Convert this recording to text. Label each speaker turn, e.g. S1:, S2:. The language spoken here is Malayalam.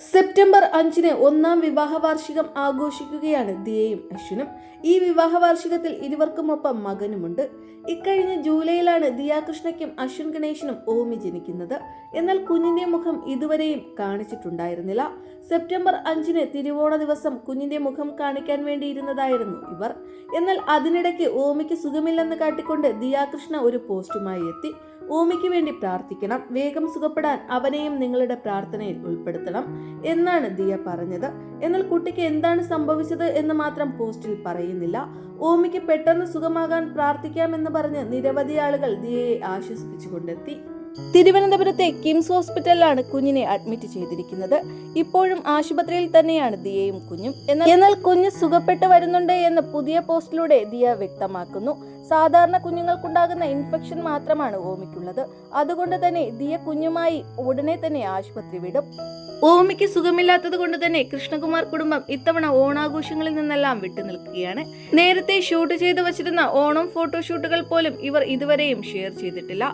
S1: സെപ്റ്റംബർ അഞ്ചിന് ഒന്നാം വിവാഹ വാർഷികം ആഘോഷിക്കുകയാണ് ദിയയും അശ്വിനും. ഈ വിവാഹ വാർഷികത്തിൽ ഇരുവർക്കുമൊപ്പം മകനുമുണ്ട്. ഇക്കഴിഞ്ഞ ജൂലൈയിലാണ് ദിയാകൃഷ്ണയ്ക്കും അശ്വിൻ ഗണേശനും ഓമി ജനിക്കുന്നത്. എന്നാൽ കുഞ്ഞിന്റെ മുഖം ഇതുവരെയും കാണിച്ചിട്ടുണ്ടായിരുന്നില്ല. സെപ്റ്റംബർ അഞ്ചിന് തിരുവോണ ദിവസം കുഞ്ഞിന്റെ മുഖം കാണിക്കാൻ വേണ്ടിയിരുന്നതായിരുന്നു ഇവർ. എന്നാൽ അതിനിടയ്ക്ക് ഓമിക്ക് സുഖമില്ലെന്ന് കാട്ടിക്കൊണ്ട് ദിയാകൃഷ്ണ ഒരു പോസ്റ്റുമായി എത്തി. ഓമിക്ക് വേണ്ടി പ്രാർത്ഥിക്കണം. വേഗം സുഖപ്പെടാൻ അവനെയും നിങ്ങളുടെ പ്രാർത്ഥനയിൽ ഉൾപ്പെടുത്തണം എന്നാണ് ദിയ പറഞ്ഞത്. എന്നാൽ കുട്ടിക്ക് എന്താണ് സംഭവിച്ചത് എന്ന് മാത്രം പോസ്റ്റിൽ പറയുന്നില്ല. ഓമിക്ക് പെട്ടെന്ന് സുഖമാകാൻ പ്രാർത്ഥിക്കാമെന്ന് പറഞ്ഞ് നിരവധി ആളുകൾ ദിയയെ ആശ്വസിപ്പിച്ചുകൊണ്ടെത്തി. തിരുവനന്തപുരത്തെ കിംസ് ഹോസ്പിറ്റലിലാണ് കുഞ്ഞിനെ അഡ്മിറ്റ് ചെയ്തിരിക്കുന്നത്. ഇപ്പോഴും ആശുപത്രിയിൽ തന്നെയാണ് ദിയയും കുഞ്ഞും. എന്നാൽ കുഞ്ഞ് സുഖപ്പെട്ട് വരുന്നുണ്ട് എന്ന് പുതിയ പോസ്റ്റിലൂടെ ദിയ വ്യക്തമാക്കുന്നു. സാധാരണ കുഞ്ഞുങ്ങൾക്കുണ്ടാകുന്ന ഇൻഫെക്ഷൻ മാത്രമാണ് ഓമിക്കുള്ളത്. അതുകൊണ്ട് തന്നെ ദിയ കുഞ്ഞുമായി ഉടനെ തന്നെ ആശുപത്രി വിടും. ഓമിക്ക് സുഖമില്ലാത്തത് കൊണ്ട് തന്നെ കൃഷ്ണകുമാർ കുടുംബം ഇത്തവണ ഓണാഘോഷങ്ങളിൽ നിന്നെല്ലാം വിട്ടുനിൽക്കുകയാണ് നേരത്തെ ഷൂട്ട് ചെയ്തു വച്ചിരുന്ന ഓണം ഫോട്ടോഷൂട്ടുകൾ പോലും ഇവർ ഇതുവരെയും ഷെയർ ചെയ്തിട്ടില്ല.